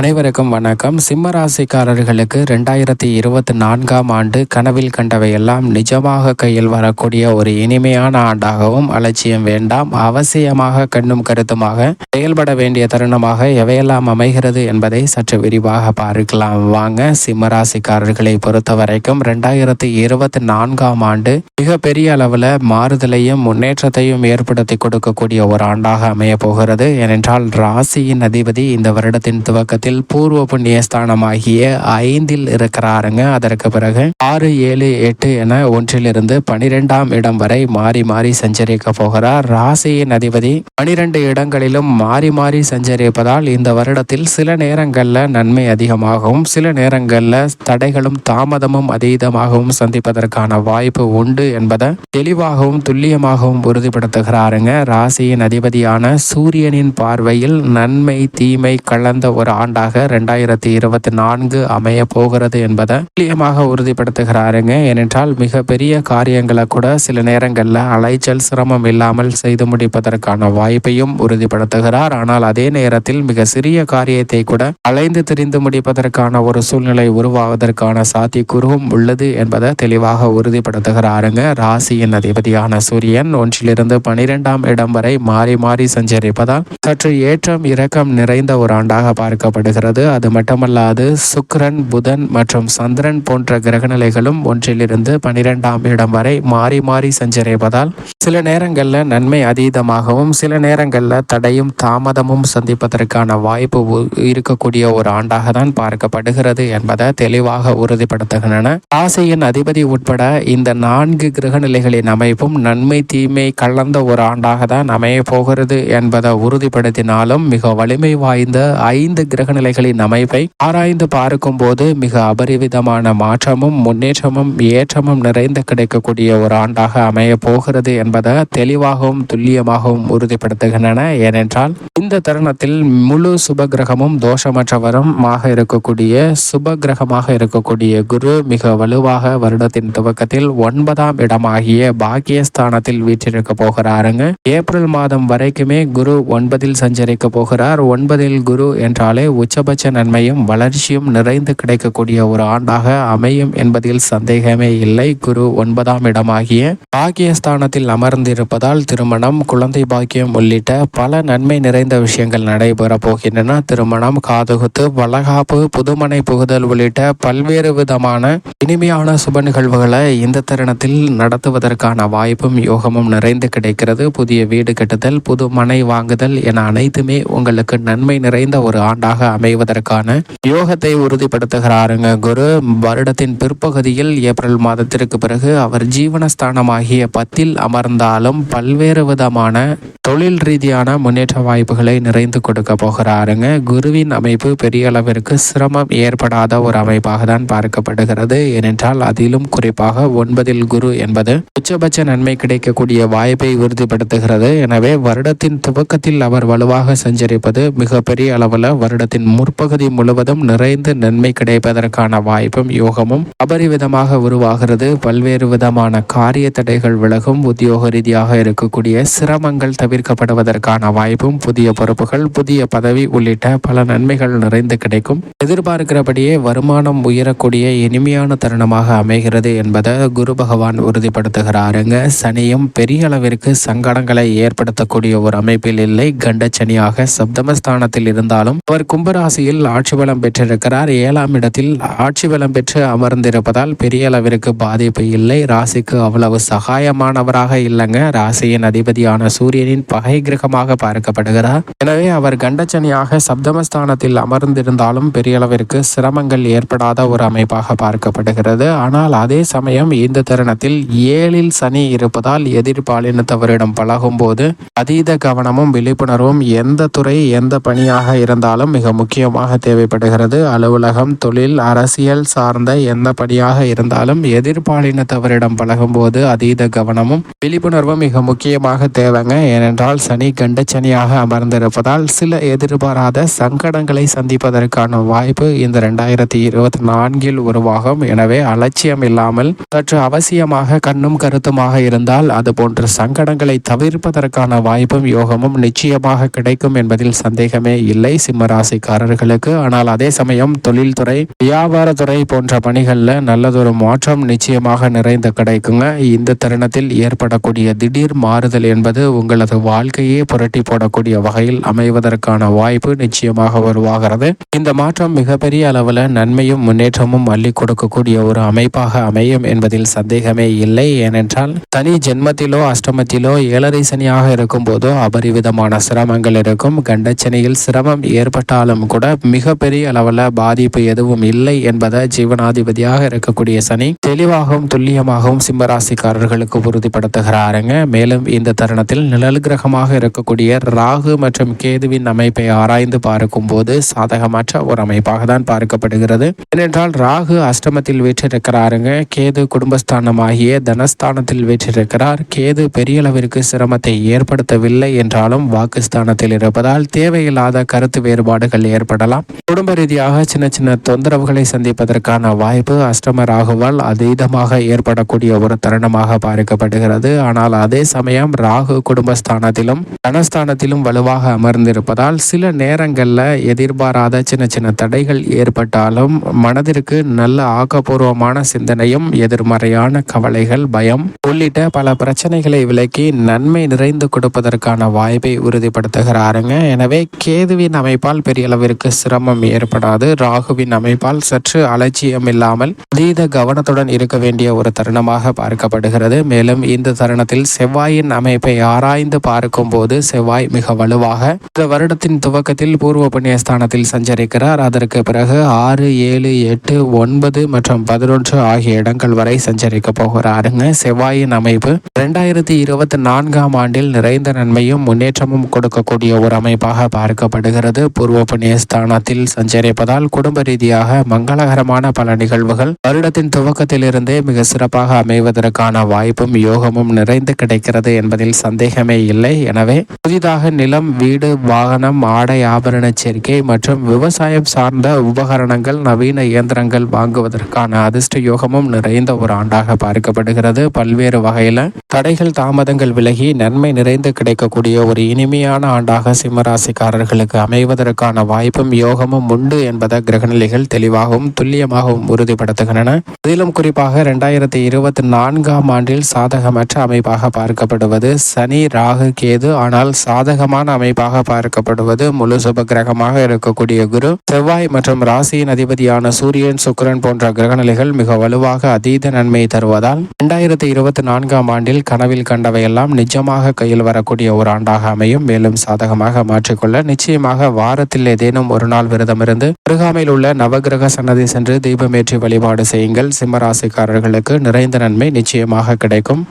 அனைவருக்கும் வணக்கம். சிம்ம ராசிக்காரர்களுக்கு ரெண்டாயிரத்தி இருபத்தி நான்காம் ஆண்டு கனவில் கண்டவையெல்லாம் நிஜமாக கையில் வரக்கூடிய ஒரு இனிமையான ஆண்டாகவும் அலட்சியம் வேண்டாம். அவசியமாக கண்ணும் கருத்துமாக செயல்பட வேண்டிய தருணமாக எவையெல்லாம் அமைகிறது என்பதை சற்று விரிவாக பார்க்கலாம். வாங்க சிம்ம ராசிக்காரர்களை பொறுத்த வரைக்கும் ரெண்டாயிரத்தி இருபத்தி நான்காம் ஆண்டு மிக பெரிய அளவில் மாறுதலையும் முன்னேற்றத்தையும் ஏற்படுத்தி கொடுக்கக்கூடிய ஒரு ஆண்டாக அமைய போகிறது. ஏனென்றால் ராசியின் அதிபதி இந்த வருடத்தின் துவக்கத்தில் பூர்வ புண்ணிய ஸ்தானமாகிய ஐந்தில் இருக்கிறாருங்க. அதற்கு பிறகு ஆறு ஏழு எட்டு என ஒன்றிலிருந்து பனிரெண்டாம் இடம் வரை மாறி மாறி சஞ்சரிக்க போகிறார். ராசியின் அதிபதி பனிரெண்டு இடங்களிலும் மாறி மாறி சஞ்சரிப்பதால் இந்த வருடத்தில் சில நேரங்களில் நன்மை அதிகமாகவும் சில நேரங்களில் தடைகளும் தாமதமும் அதீதமாகவும் சந்திப்பதற்கான வாய்ப்பு உண்டு என்பதை தெளிவாகவும் துல்லியமாகவும் உறுதிப்படுத்துகிறாருங்க. ராசியின் அதிபதியான சூரியனின் பார்வையில் நன்மை தீமை கலந்த ஒரு ஆண்டாக ரெண்டாயிரத்தி இருபத்தி நான்கு அமைய போகிறது என்பதை துல்லியமாக உறுதிப்படுத்துகிறாருங்க. ஏனென்றால் மிகப்பெரிய காரியங்களை கூட சில நேரங்களில் அலைச்சல் சிரமம் இல்லாமல் செய்து முடிப்பதற்கான வாய்ப்பையும் உறுதிப்படுத்துகிறார். ஆனால் அதே நேரத்தில் மிக சிறிய காரியத்தை கூட அலைந்து தெரிந்து முடிப்பதற்கான ஒரு சூழ்நிலை உருவாவதற்கான சாத்தியக்கூறும் உள்ளது என்பதை தெளிவாக உறுதிப்படுத்துகிறாருங்க. ராசியின் அதிபதியான சூரியன் ஒன்றிலிருந்து பனிரெண்டாம் இடம் வரை மாறி மாறி சஞ்சரிப்பதால் சற்று ஏற்றம் இரக்கம் நிறைந்த ஒரு ஆண்டாக பார்க்கப்படும் காணப்படுகிறது. அது மட்டுமல்லாது சுக்கிரன் புதன் மற்றும் சந்திரன் போன்ற கிரகநிலைகளும் ஒன்றிலிருந்து பனிரெண்டாம் இடம் வரை மாறி மாறி சஞ்சரிப்பதால் சில நேரங்களில் நன்மை அதீதமாகவும் சில நேரங்களில் தடையும் தாமதமும் சந்திப்பதற்கான வாய்ப்பு இருக்கக்கூடிய ஒரு ஆண்டாக தான் பார்க்கப்படுகிறது என்பதை தெளிவாக உறுதிப்படுத்துகின்றன. ராசியின் அதிபதி உட்பட இந்த நான்கு கிரகநிலைகளின் அமைப்பும் நன்மை தீமை கலந்த ஒரு ஆண்டாக தான் அமைய போகிறது என்பதை உறுதிப்படுத்தினாலும் மிக வலிமை வாய்ந்த ஐந்து கிரக கிரகநிலைகளின் அமைப்பை ஆராய்ந்து பார்க்கும்போது மிக அபரிவிதமான மாற்றமும் முன்னேற்றமும் ஏற்றமும் நிறைந்து கிடைக்கக்கூடிய ஒரு ஆண்டாக அமைய போகிறது என்பதை தெளிவாகவும் துல்லியமாகவும் உறுதிப்படுத்துகின்றன. ஏனென்றால் இந்த தருணத்தில் முழு சுப கிரகமும் தோஷமற்றவரமாக இருக்கக்கூடிய சுப கிரகமாக இருக்கக்கூடிய குரு மிக வலுவாக வருடத்தின் துவக்கத்தில் ஒன்பதாம் இடமாகிய பாக்கியஸ்தானத்தில் வீற்றிருக்க போகிறாருங்க. ஏப்ரல் மாதம் வரைக்குமே குரு ஒன்பதில் சஞ்சரிக்க போகிறார். ஒன்பதில் குரு என்றாலே உச்சபட்ச நன்மையும் வளர்ச்சியும் நிறைந்து கிடைக்கக்கூடிய ஒரு ஆண்டாக அமையும் என்பதில் சந்தேகமே இல்லை. குரு ஒன்பதாம் இடமாகிய பாக்கியஸ்தானத்தில் அமர்ந்திருப்பதால் திருமணம் குழந்தை பாக்கியம் உள்ளிட்ட பல நன்மை நிறைந்த விஷயங்கள் நடைபெற போகின்றன. திருமணம் காதுகுத்து வளகாப்பு புதுமனை புகுதல் உள்ளிட்ட பல்வேறு விதமான இனிமையான சுப நிகழ்வுகளை இந்த தருணத்தில் நடத்துவதற்கான வாய்ப்பும் யோகமும் நிறைந்து கிடைக்கிறது. புதிய வீடு கட்டுதல் புது மனை வாங்குதல் என அனைத்துமே உங்களுக்கு நன்மை நிறைந்த ஒரு ஆண்டாக அமைவதற்கான யோகத்தை உறுதிப்படுத்துகிறாருங்க. குரு வருடத்தின் பிற்பகுதியில் ஏப்ரல் மாதத்திற்கு பிறகு அவர் ஜீவனஸ்தானமாகிய பத்தில் அமர்ந்தாலும் பல்வேறு விதமான தொழில் ரீதியான முன்னேற்ற வாய்ப்புகளை நிறைந்து கொடுக்க போகிறாருங்க. குருவின் அமைப்பு பெரிய அளவிற்கு சிரமம் ஏற்படாத ஒரு அமைப்பாக தான் பார்க்கப்படுகிறது. ஏனென்றால் அதிலும் குறிப்பாக ஒன்பதில் குரு என்பது உச்சபட்ச நன்மை கிடைக்கக்கூடிய வாய்ப்பை உறுதிப்படுத்துகிறது. எனவே வருடத்தின் துவக்கத்தில் அவர் வலுவாக சஞ்சரிப்பது மிகப்பெரிய அளவில் வருடத்தின் முற்பகுதி முழுவதும் நிறைந்து நன்மை கிடைப்பதற்கான வாய்ப்பும் யோகமும் அபரிவிதமாக உருவாகிறது. பல்வேறு விதமான காரிய தடைகள் விலகும் உத்தியோக ரீதியாக இருக்கக்கூடிய சிரமங்கள் தவிர்க்கப்படுவதற்கான வாய்ப்பும் புதிய பொறுப்புகள் புதிய பதவி உள்ளிட்ட பல நன்மைகள் நிறைந்து கிடைக்கும். எதிர்பார்க்கிறபடியே வருமானம் உயரக்கூடிய இனிமையான தருணமாக அமைகிறது என்பதை குரு பகவான் உறுதிப்படுத்துகிறாருங்க. சனியும் பெரிய அளவிற்கு சங்கடங்களை ஏற்படுத்தக்கூடிய ஒரு அமைப்பில் இல்லை. கண்டச்சனியாக சப்தமஸ்தானத்தில் இருந்தாலும் அவர் கும்பராசியில் ஆட்சி பலம் பெற்றிருக்கிறார். ஏழாம் இடத்தில் ஆட்சி பலம் பெற்று அமர்ந்திருப்பதால் பெரிய அளவிற்கு பாதிப்பு இல்லை. ராசிக்கு அவ்வளவு சகாயமானவராக இல்லைங்க. ராசியின் அதிபதியான சூரியனின் பகை கிரகமாக பார்க்கப்படுகிறார். எனவே அவர் கண்டச்சனியாக சப்தமஸ்தானத்தில் அமர்ந்திருந்தாலும் பெரிய அளவிற்கு சிரமங்கள் ஏற்படாத ஒரு அமைப்பாக பார்க்கப்படுகிறது. ஆனால் அதே சமயம் இந்த தருணத்தில் ஏழில் சனி இருப்பதால் எதிர்பாலினத்தவரிடம் பழகும் போது அதீத கவனமும் விழிப்புணர்வும் எந்த துறை எந்த பணியாக இருந்தாலும் மிக முக்கியமாக தேவைப்படுகிறது. அலுவலகம் தொழில் அரசியல் சார்ந்த எந்த பணியாக இருந்தாலும் எதிர்பாலினத்தவரிடம் பழகும்போது அதீத கவனமும் விழிப்புணர்வும் மிக முக்கியமாக தேவைங்க. ஏனென்றால் சனி கண்டச்சனியாக அமர்ந்திருப்பதால் சில எதிர்பாராத சங்கடங்களை சந்திப்பதற்கான வாய்ப்பு இந்த ரெண்டாயிரத்தி இருபத்தி நான்கில் உருவாகும். எனவே அலட்சியம் இல்லாமல் சற்று அவசியமாக கண்ணும் கருத்துமாக இருந்தால் அது போன்ற சங்கடங்களை தவிர்ப்பதற்கான வாய்ப்பும் யோகமும் நிச்சயமாக கிடைக்கும் என்பதில் சந்தேகமே இல்லை. சிம்மராசிக்கு வேலைக்காரர்களுக்கு ஆனால் அதே சமயம் தொழில்துறை வியாபாரத்துறை போன்ற பணிகளில் நல்லதொரு மாற்றம் நிச்சயமாக நிறைந்த கிடைக்குங்க. இந்த தருணத்தில் ஏற்படக்கூடிய திடீர் மாறுதல் என்பது உங்களது வாழ்க்கையே புரட்டி போடக்கூடிய வகையில் அமைவதற்கான வாய்ப்பு நிச்சயமாக உருவாகிறது. இந்த மாற்றம் மிகப்பெரிய அளவில் நன்மையும் முன்னேற்றமும் அள்ளி கொடுக்கக்கூடிய ஒரு அமைப்பாக அமையும் என்பதில் சந்தேகமே இல்லை. ஏனென்றால் தனி ஜென்மத்திலோ அஷ்டமத்திலோ ஏழரை சனியாக இருக்கும் போதோ அபரிவிதமான சிரமங்கள் இருக்கும். கண்டச்சனையில் சிரமம் ஏற்பட்டாலும் கூட மிகப்பெரிய அளவில் பாதிப்பு எதுவும் இல்லை என்பதை ஜீவனாதிபதியாக இருக்கக்கூடிய சனி தெளிவாகவும் துல்லியமாகவும் சிம்மராசிக்காரர்களுக்கு உறுதிப்படுத்துகிறாருங்க. மேலும் இந்த தருணத்தில் நிழல் கிரகமாக இருக்கக்கூடிய ராகு மற்றும் கேதுவின் அமைப்பை ஆராய்ந்து பார்க்கும் போது சாதகமற்ற ஒரு அமைப்பாக தான் பார்க்கப்படுகிறது. ஏனென்றால் ராகு அஷ்டமத்தில் வீற்றிருக்கிறாருங்க. கேது குடும்பஸ்தானமாகிய தனஸ்தானத்தில் வீற்றிருக்கிறார். கேது பெரிய அளவிற்கு சிரமத்தை ஏற்படுத்தவில்லை என்றாலும் வாக்குஸ்தானத்தில் இருப்பதால் தேவையில்லாத கருத்து வேறுபாடுகள் ஏற்படலாம். குடும்ப ரீதியாக சின்ன சின்ன தொந்தரவுகளை சந்திப்பதற்கான வாய்ப்பு அஷ்டம ராகுவால் அதீதமாக ஏற்படக்கூடிய ஒரு தருணமாக பார்க்கப்படுகிறது ஆனால் அதே சமயம் ராகு குடும்பஸ்தானத்திலும் தனஸ்தானத்திலும் வலுவாக அமர்ந்திருப்பதால் சில நேரங்களில் எதிர்பாராத சின்ன சின்ன தடைகள் ஏற்பட்டாலும் மனதிற்கு நல்ல ஆக்கப்பூர்வமான சிந்தனையும் எதிர்மறையான கவலைகள் பயம் உள்ளிட்ட பல பிரச்சனைகளை விலக்கி நன்மை நிறைந்து கொடுப்பதற்கான வாய்ப்பை உறுதிப்படுத்துகிறாருங்க. எனவே கேதுவின் அமைப்பால் பெரிய அளவிற்கு சிரமம் ஏற்படாது. ராகுவின் அமைப்பால் சற்று அலட்சியம் இல்லாமல் அதீத கவனத்துடன் இருக்க வேண்டிய ஒரு தருணமாக பார்க்கப்படுகிறது. மேலும் இந்த தருணத்தில் செவ்வாயின் அமைப்பை ஆராய்ந்து பார்க்கும் போது செவ்வாய் மிக வலுவாக இந்த வருடத்தின் துவக்கத்தில் பூர்வ புண்ணியஸ்தானத்தில் சஞ்சரிக்கிறார். அதற்கு பிறகு ஆறு ஏழு எட்டு ஒன்பது மற்றும் பதினொன்று ஆகிய இடங்கள் வரை சஞ்சரிக்க போகிறாருங்க. செவ்வாயின் அமைப்பு இரண்டாயிரத்தி இருபத்தி நான்காம் ஆண்டில் நிறைந்த நன்மையும் முன்னேற்றமும் கொடுக்கக்கூடிய ஒரு அமைப்பாக பார்க்கப்படுகிறது. பூர்வ புண்ணிய சஞ்சரிப்பதால் குடும்ப ரீதியாக மங்களகரமான பல நிகழ்வுகள். வருடத்தின் துவக்கத்திலிருந்தே மிக சிறப்பாக அமைவதற்கான வாய்ப்பும் யோகமும் நிறைந்து கிடைக்கிறது என்பதில் சந்தேகமே இல்லை. எனவே புதிதாக நிலம் வீடு வாகனம் ஆடை ஆபரண சேர்க்கை மற்றும் விவசாயம் சார்ந்த உபகரணங்கள் நவீன இயந்திரங்கள் வாங்குவதற்கான அதிர்ஷ்ட யோகமும் நிறைந்த ஒரு ஆண்டாக பார்க்கப்படுகிறது. பல்வேறு வகையில தடைகள் தாமதங்கள் விலகி நன்மை நிறைந்து கிடைக்கக்கூடிய ஒரு இனிமையான ஆண்டாக சிம்மராசிக்காரர்களுக்கு அமைவதற்கான வாய்ப்பும் யோகமும் உண்டு என்பதை கிரகநிலைகள் தெளிவாகவும் துல்லியமாகவும் உறுதிப்படுத்துகின்றன. அதிலும் குறிப்பாக இரண்டாயிரத்தி இருபத்தி நான்காம் ஆண்டில் சாதகமற்ற அமைப்பாக பார்க்கப்படுவது சனி ராகு கேது. ஆனால் சாதகமான அமைப்பாக பார்க்கப்படுவது முழு சுப கிரகமாக இருக்கக்கூடிய குரு. செவ்வாய் மற்றும் ராசியின் அதிபதியான சூரியன் சுக்கரன் போன்ற கிரகநிலைகள் மிக வலுவாக அதீத நன்மை தருவதால் இரண்டாயிரத்தி இருபத்தி நான்காம் ஆண்டில் கனவில் கண்டவையெல்லாம் நிஜமாக கையில் வரக்கூடிய ஒரு ஆண்டாக அமையும். மேலும் சாதகமாக மாற்றிக்கொள்ள நிச்சயமாக வாரத்தில் தினம் ஒரு நாள் விரதம் இருந்து அருகாமையில் உள்ள நவகிரக சன்னதி சென்று தீபமேற்றி வழிபாடு செய்யுங்கள். சிம்மராசிக்காரர்களுக்கு நிறைந்த நன்மை நிச்சயமாக கிடைக்கும்.